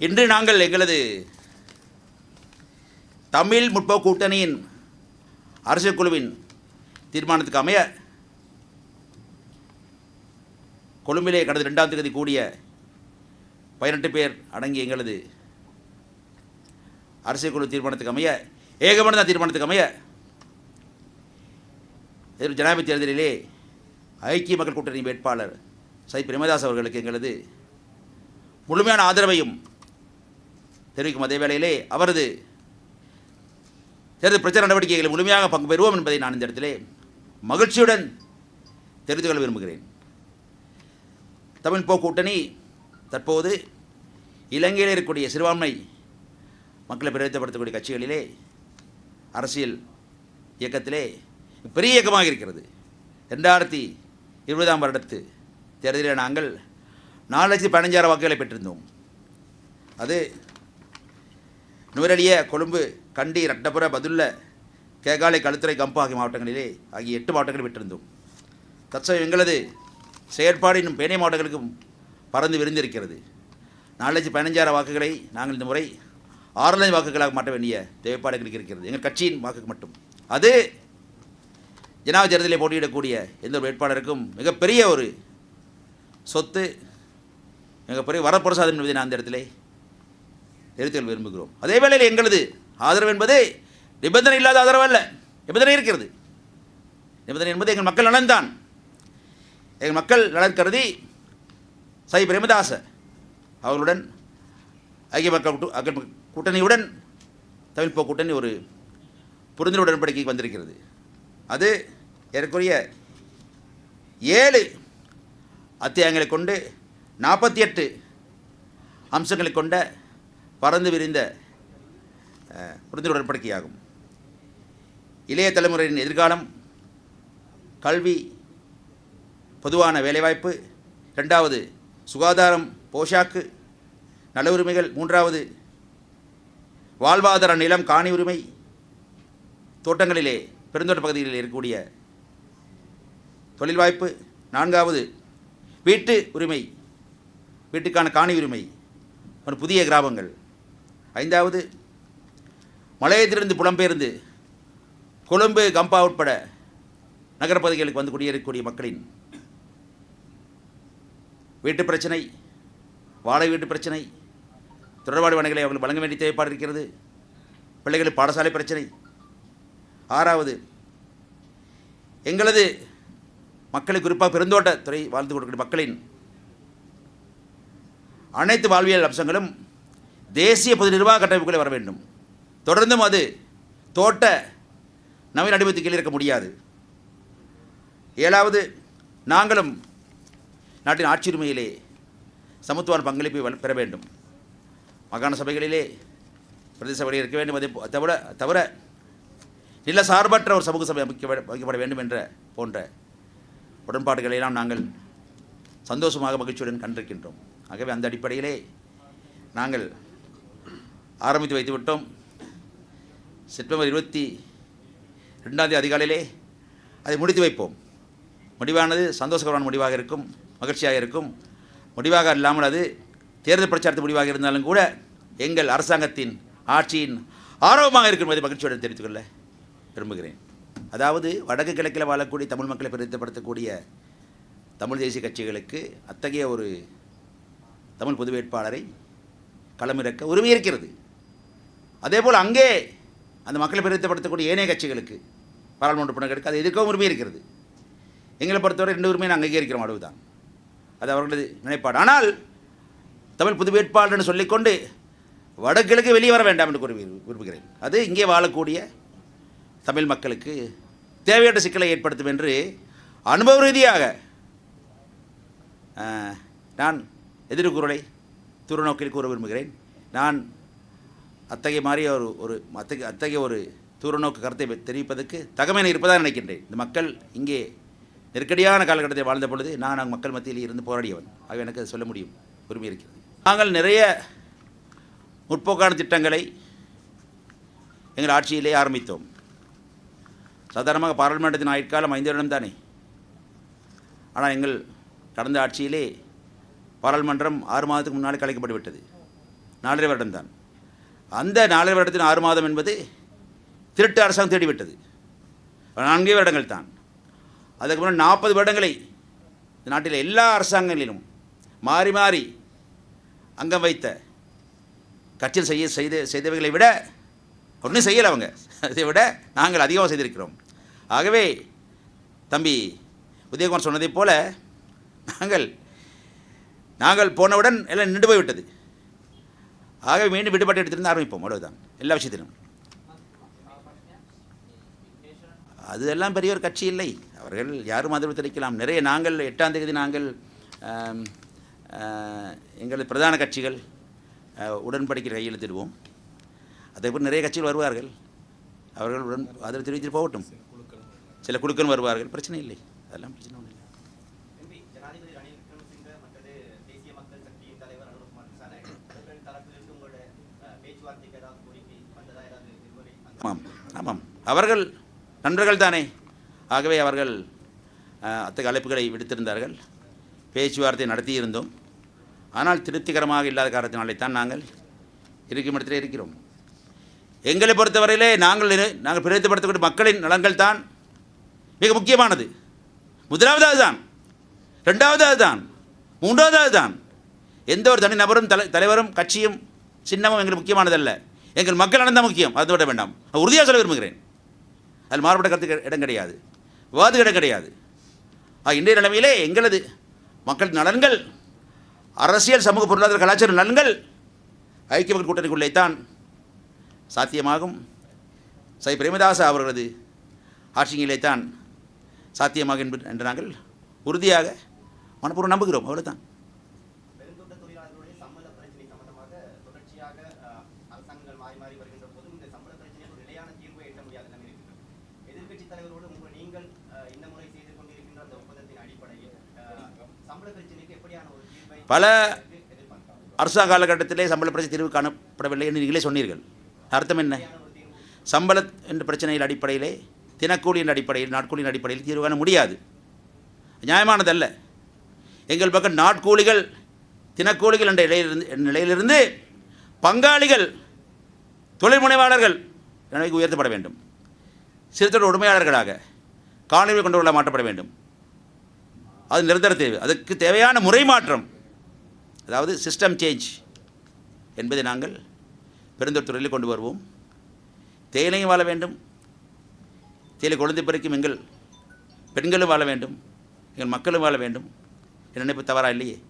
இன்று நாங்கள் எங்களது தமிழ் முற்போக்கு கூட்டணியின் அரசியல் குழுவின் தீர்மானத்துக்கு அமைய கொழும்பிலே கடந்த ரெண்டாம் தேதி கூடிய பதினெட்டு பேர் அடங்கிய எங்களது அரசியல் குழு தீர்மானத்துக்கு அமைய ஏகமனத தீர்மானத்துக்கு அமைய எதிர்வரும் ஜனாதிபதி தேர்தலிலே ஐக்கிய மக்கள் கூட்டணி வேட்பாளர் சை. பிரேமதாஸ் அவர்களுக்கு எங்களது முழுமையான ஆதரவையும் தெரிவிக்கும் அதே வேளையிலே அவரது தேர்தல் பிரச்சார நடவடிக்கைகளில் முழுமையாக பங்கு பெறுவோம் என்பதை நான் இந்த இடத்திலே மகிழ்ச்சியுடன் தெரிந்து கொள்ள விரும்புகிறேன். தமிழ் போக்கூட்டணி தற்போது இலங்கையில் இருக்கக்கூடிய சிறுபான்மை மக்களை பிரதிநிதித்துவப்படுத்தக்கூடிய கட்சிகளிலே அரசியல் இயக்கத்திலே பெரிய இயக்கமாக இருக்கிறது. ரெண்டாயிரத்தி இருபதாம் வருடத்து தேர்தலில் நாங்கள் நாலு லட்சத்தி பதினஞ்சாயிரம் வாக்குகளை பெற்றிருந்தோம். அது நுவரெலிய கொழும்பு கண்டி ரட்டபுர பதுல்ல கேகாலை களுத்துறை கம்பு ஆகிய மாவட்டங்களிலே ஆகிய எட்டு மாவட்டங்களில் பெற்றிருந்தோம் தற்சமயம் எங்களது செயற்பாடு இன்னும் பேனை மாவட்டங்களுக்கும் பறந்து விரிந்திருக்கிறது. நாலு லட்சம் பதினஞ்சாயிரம் வாக்குகளை நாங்கள் இந்த முறை ஆறு லட்சம் வாக்குகளாக மாற்ற வேண்டிய தேவைப்பாடு எங்களுக்கு இருக்கிறது. எங்கள் கட்சியின் வாக்குக்கு மட்டும். அது ஜனாதிபதி தேர்தலில் போட்டியிடக்கூடிய எந்த ஒரு வேட்பாளருக்கும் மிகப்பெரிய ஒரு சொத்து மிகப்பெரிய வரப்பிரசாதம் என்பதை நான் அந்த இடத்திலே தெரிவித்துக் விரும்புகிறோம். அதே வேளையில் எங்களது ஆதரவு என்பது நிபந்தனை இல்லாத ஆதரவு அல்ல. நிபந்தனை இருக்கிறது. நிபந்தனை என்பது எங்கள் மக்கள் நலன்தான். எங்கள் மக்கள் நலன் கருதி சை பிரேமதாச அவர்களுடன் ஐக்கிய மக்கள் கூட்டணியுடன் தமிழ் போ கூட்டணி ஒரு புரிந்துணர்வு உடன்படிக்கைக்கு வந்திருக்கிறது. அது ஏறக்குறைய ஏழு அத்தியாயங்களை கொண்டு நாற்பத்தி எட்டு அம்சங்களை கொண்ட பறந்து விரிந்த புரிந்து உடன்படிக்கையாகும். இளைய தலைமுறையின் எதிர்காலம் கல்வி பொதுவான வேலைவாய்ப்பு ரெண்டாவது சுகாதாரம் போஷாக்கு நல உரிமைகள் மூன்றாவது வாழ்வாதார நிலம் காணி உரிமை தோட்டங்களிலே பெருந்தோட்ட பகுதிகளில் இருக்கக்கூடிய தொழில் வாய்ப்பு நான்காவது வீட்டு உரிமை வீட்டுக்கான காணி உரிமை ஒரு புதிய கிராமங்கள். ஐந்தாவது மலையத்திலிருந்து புலம்பெயர்ந்து கொழும்பு கம்பா உட்பட நகரப்பகுதிகளுக்கு வந்து குடியேறக்கூடிய மக்களின் வீட்டு பிரச்சனை வாடகை வீட்டு பிரச்சனை தொடர்பாடு வணிகளை அவர்கள் வழங்க வேண்டிய தேவைப்பாடு இருக்கிறது பிள்ளைகளுக்கு பாடசாலை பிரச்சனை. ஆறாவது எங்களது மக்களை குறிப்பாக பெருந்தோட்ட துறை வாழ்ந்து கொடுக்கிற மக்களின் அனைத்து வாழ்வியல் அம்சங்களும் தேசிய பொது நிர்வாக கட்டமைப்புகளை வர வேண்டும். தொடர்ந்தும் அது தோட்ட நவீன அடிமத்து கீழே இருக்க முடியாது. ஏழாவது நாங்களும் நாட்டின் ஆட்சியுரிமையிலே சமத்துவான பங்களிப்பை பெற வேண்டும். மாகாண சபைகளிலே பிரதேச சபையில் இருக்க வேண்டும். அதே தவிர தவிர நில சார்பற்ற ஒரு சமூக சபை அமைக்க அமைக்கப்பட வேண்டும் என்ற போன்ற உடன்பாடுகளை எல்லாம் நாங்கள் சந்தோஷமாக மகிழ்ச்சியுடன் கண்டிருக்கின்றோம். ஆகவே அந்த அடிப்படையிலே நாங்கள் ஆரம்பித்து வைத்து விட்டோம் செப்டம்பர் இருபத்தி ரெண்டாந்தேதி அதிகாலையிலே அதை முடித்து வைப்போம். முடிவானது சந்தோஷகரமான முடிவாக இருக்கும் மகிழ்ச்சியாக இருக்கும். முடிவாக இல்லாமல் அது தேர்தல் பிரச்சாரத்து முடிவாக இருந்தாலும் கூட எங்கள் அரசாங்கத்தின் ஆட்சியின் ஆர்வமாக இருக்கும் என்பதை மகிழ்ச்சியுடன் தெரிவித்துக் கொள்ள விரும்புகிறேன். அதாவது வடக்கு கிழக்கில் வாழக்கூடிய தமிழ் மக்களை பிரதிநிதிப்படுத்தக்கூடிய தமிழ் தேசிய கட்சிகளுக்கு அத்தகைய ஒரு தமிழ் பொது வேட்பாளரை களமிறக்க உரிமை இருக்கிறது. அதே போல் அங்கே அந்த மக்களை பிரதிநிதிப்படுத்தக்கூடிய ஏனைய கட்சிகளுக்கு பாராளுமன்ற உறுப்பினர்களுக்கு அது எதிர்க்கவும் உரிமை இருக்கிறது. எங்களை பொறுத்தவரை ரெண்டு உரிமையை நாங்கள் அங்கீகரிக்கிறோம் அளவுதான் அது அவர்களது நிலைப்பாடு. ஆனால் தமிழ் புது வேட்பாளர்னு சொல்லிக்கொண்டு வடகிழக்கு வெளியே வர வேண்டாம் என்று கூறி விரும்புகிறேன். அது இங்கே வாழக்கூடிய தமிழ் மக்களுக்கு தேவையற்ற சிக்கலை ஏற்படுத்தும் என்று அனுபவ ரீதியாக நான் எதிர்குறலை துறநோக்கில் கூற விரும்புகிறேன். நான் அத்தகைய மாதிரி ஒரு ஒரு அத்தகைய அத்தகைய ஒரு தூரநோக்கு கருத்தை தெரிவிப்பதற்கு தகமையின இருப்பதாக நினைக்கின்றேன். இந்த மக்கள் இங்கே நெருக்கடியான காலகட்டத்தில் வாழ்ந்த பொழுது நான் அங்கே மக்கள் மத்தியில் இருந்து போராடியவன். ஆக எனக்கு சொல்ல முடியும். உரிமை இருக்கிறது. நாங்கள் நிறைய முற்போக்கான திட்டங்களை எங்கள் ஆட்சியிலே ஆரம்பித்தோம். சாதாரணமாக பாராளுமன்றத்தின் ஆயுட்காலம் ஐந்து வருடம் தானே. ஆனால் எங்கள் கடந்த ஆட்சியிலே பாராளுமன்றம் ஆறு மாதத்துக்கு முன்னாலே கலைக்கப்பட்டு விட்டது நாலரை வருடம்தான் அந்த நாலரை வருடத்தின் ஆறு மாதம் என்பது திருட்டு அரசாங்கம் தேடிவிட்டது. நான்கே வருடங்கள் தான். அதுக்கு முன்னாடி நாற்பது வருடங்களை இந்த நாட்டில் எல்லா அரசாங்கங்களிலும் மாறி மாறி அங்கம் வைத்த கட்சியில் செய்ய செய்த செய்தவைகளை விட ஒன்றும் செய்யலை அவங்க. அதை விட நாங்கள் அதிகமாக செய்திருக்கிறோம். ஆகவே தம்பி உதயகுமார் சொன்னதைப் போல நாங்கள் நாங்கள் போனவுடன் எல்லாம் நின்று போய்விட்டது. ஆகவே மீண்டும் விடுபட்டு எடுத்திருந்து ஆரம்பிப்போம். அவ்வளவுதான். எல்லா விஷயத்திலும். அதெல்லாம் பெரிய ஒரு கட்சி இல்லை. அவர்கள் யாரும் ஆதரவு தெரிவிக்கலாம். நிறைய நாங்கள் எட்டாம் தேதி நாங்கள் எங்களது பிரதான கட்சிகள் உடன்படிக்கை கையெழுத்திடுவோம் அதேபோல் நிறைய கட்சிகள் வருவார்கள். அவர்கள் உடன் ஆதரவு தெரிவித்து போகட்டும். சில குழுக்கள் வருவார்கள். பிரச்சனை இல்லை. அதெல்லாம் பிரச்சனை ஒன்றும் அவர்கள் நண்பர்கள் தானே ஆகவே அவர்கள் அத்தகைய அழைப்புகளை விடுத்திருந்தார்கள். பேச்சுவார்த்தை நடத்தியிருந்தோம். ஆனால் திருப்திகரமாக இல்லாத காரணத்தினாலே தான் நாங்கள் இருக்கும் இடத்திலே இருக்கிறோம். எங்களை பொறுத்தவரையிலே நாங்கள் நாங்கள் பிரதிப்படுத்தக்கூடிய மக்களின் நலன்கள் தான் மிக முக்கியமானது. முதலாவது அதுதான். ரெண்டாவது அதுதான். மூன்றாவது அதுதான். எந்த ஒரு தனி நபரும் தலை தலைவரும் கட்சியும் சின்னமும் எங்களுக்கு முக்கியமானதல்ல. எங்கள் மக்கள் நடந்தால் முக்கியம். அது விட வேண்டாம். நான் உறுதியாக சொல்ல விரும்புகிறேன். அதில் மாறுபட்ட கருத்துக்கு இடம் கிடையாது. விவாதத்துக்கு இடம் கிடையாது. இன்றைய நிலைமையிலே எங்களது மக்கள் நலன்கள் அரசியல் சமூக பொருளாதார கலாச்சார நலன்கள் ஐக்கிய மக்கள் கூட்டணிக்குள்ளே தான் சாத்தியமாகும். சை பிரேமதாச அவர்களது ஆட்சியிலே தான் சாத்தியமாகும் என்பது- என்று நாங்கள் உறுதியாக மனப்பூர்வம் நம்புகிறோம். அவ்வளோதான் தொடர்ச்சியாக அரசாங்கங்கள் மாறி மாறி வருகின்ற போதும் இந்த சம்பள பிரச்சனைக்கு நிலையான தீர்வு எட்ட முடியாத நிலைமை இருக்கிறது எதிர்க்கட்சி தலைவரோடு நீங்கள் இந்த முறை செய்து கொண்டிருக்கின்ற அந்த ஒப்பந்தத்தின் அடிப்படையில் சம்பள பிரச்சனைக்கு எப்படியான ஒரு தீர்வை பல அரசாங்க காலகட்டத்திலே சம்பள பிரச்சனை தீர்வு காணப்படவில்லை என்று நீங்களே சொன்னீர்கள். அர்த்தம் என்ன? சம்பள என்ற பிரச்சனையின் அடிப்படையிலே தினக்கூலியின் அடிப்படையில் நாட்கூலியின் அடிப்படையில் தீர்வு காண முடியாது. நியாயமானதல்ல. எங்கள் பக்கம் நாட்கூலிகள் தினக்கூலிகள் என்ற நிலையிலிருந்து நிலையிலிருந்து பங்காளிகள் தொழில் முனைவாளர்கள் நிலைக்கு உயர்த்தப்பட வேண்டும். சிறுத்தொழில் உரிமையாளர்களாக காணொலி கொண்டவர்களாக மாற்றப்பட வேண்டும். அது நிரந்தர தேவை. அதுக்கு தேவையான முறை மாற்றம். அதாவது சிஸ்டம் சேஞ்ச் என்பதை நாங்கள் பெருந்தொழில் துறையில் கொண்டு வருவோம். தேயிலையும் வாழ வேண்டும். தேயிலை குழந்தை பிறக்கும் எங்கள் பெண்களும் வாழ வேண்டும். எங்கள் மக்களும் வாழ வேண்டும். என் நினைப்பு தவறா இல்லையே.